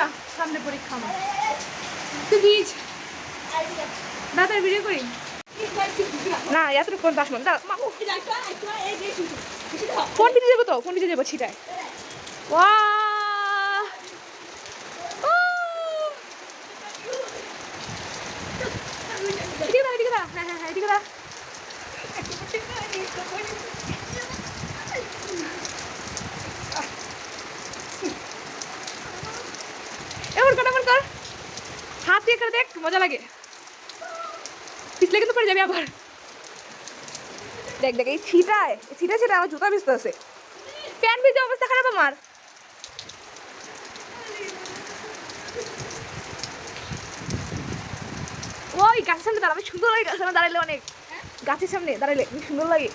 না, সামনে পরীক্ষা আমার তুই না তার ভিডিও করি? না এতক্ষণ পাস না। দাঁড়া মামু ফোন ভিজে যাব তো? ফোন ভিজে যাব ছিটায়? ওয়া এদিকে দাঁড়া, এদিকে হ্যাঁ হ্যাঁ হ্যাঁ এদিকে দাঁড়া। এমন কর এমন কর। হাত দিয়ে দেখ, মজা লাগে। পিছলে কিন্তু পড়ে যাবে আবার। দেখ দেখ, এই ছিটায় ছিটা আমার জুতা ভিজতে আছে। প্যান্ট ভিজে অবস্থা খারাপ আমার। ওই, গাছের সামনে দাঁড়াবে, সুন্দর লাগে গাছের সামনে দাঁড়াইলে অনেক। গাছের সামনে দাঁড়াইলে সুন্দর লাগে।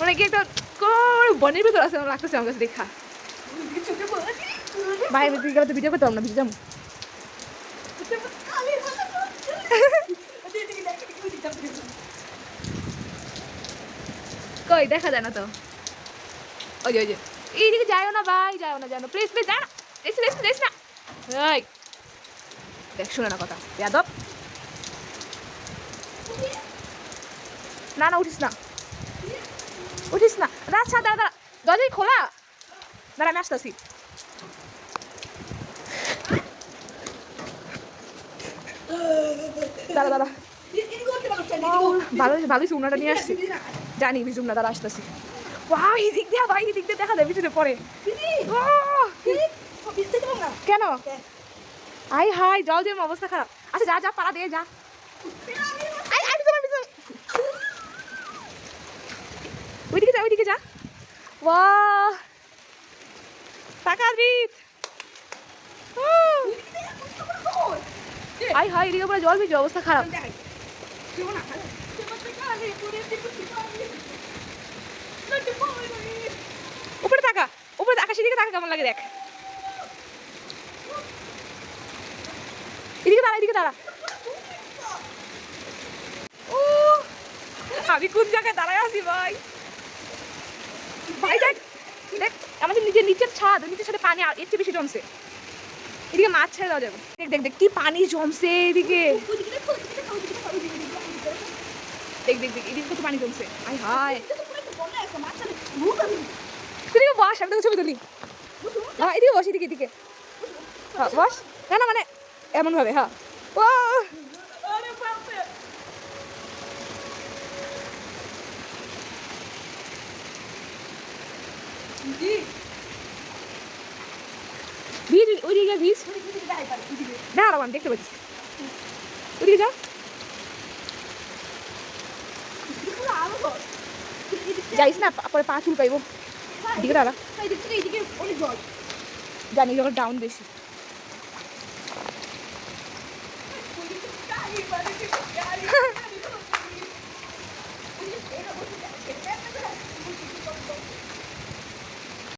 মানে কি একটা বনের ভিতর আছে লাগতেছে আমার কাছে, দেখা। বাইরে তুই গেলে তো ভিডিও করতাম না ভিডিও কই, দেখা যায় না তো? ওই ওই এইদিকে যাইও না ভাই যাইও না যাও না। প্লিজ প্লিজ যা না প্লিজ না। এই। দেখ, শুনে না কথা। যাদব। না না, উঠিস না। উঠিস না। আচ্ছা দাঁড়া দাঁড়া। দরজাই খোলা। দাঁড়া আমি আসতেছি দাঁড়া দাঁড়া ভালো ভালোই উনাটা নিয়ে আসছি। জানি, বিজুম না, দাঁড়া, আসতেছি। ওয়াও এই দিক দিয়ে, ভাই, এই দিক দিয়ে দেখা যায় পিছনে পরে কেন? আই, হাই, জল দিয়ে অবস্থা খারাপ। আচ্ছা যা যা, পালা দিয়ে, যা। ওইদিকে যা ওইদিকে যা। বাহ টাকা রিত আই হাই এদিকে পুরো জল ভিজে অবস্থা খারাপ। উপরে তাকা উপরে আকাশের দিকে তাকা কেমন লাগে দেখ। এদিকে দাঁড়া এদিকে দাঁড়া। ও আমি কোন জায়গায় দাঁড়ায় আছি ভাই? ভাই দেখ দেখ আমাদের নিজের নিচের ছাদ নিচের ছাদে পানি আর এর চেয়ে বেশি জমছে। এদিকে মাছ ছেড়ে দেওয়া যাবে। দেখ দেখ দেখ কি পানি জমছে এদিকে। দেখ দেখ দেখ এদিকে কত পানি জমছে। আই তুই এদিকে বস আমি তোকে ছবি তুলি। হ্যাঁ এদিকে বস এদিকে এদিকে। হ্যাঁ বস। না না মানে এমন ভাবে হ্যাঁ। ও! ভিজ ওইদিকে ভিজ না আর আমি দেখতে পাচ্ছি। ওইদিকে যা যাইস না পরে পা চুল পাইব দিকে দাঁড়া। জানি ডাউন বেশি।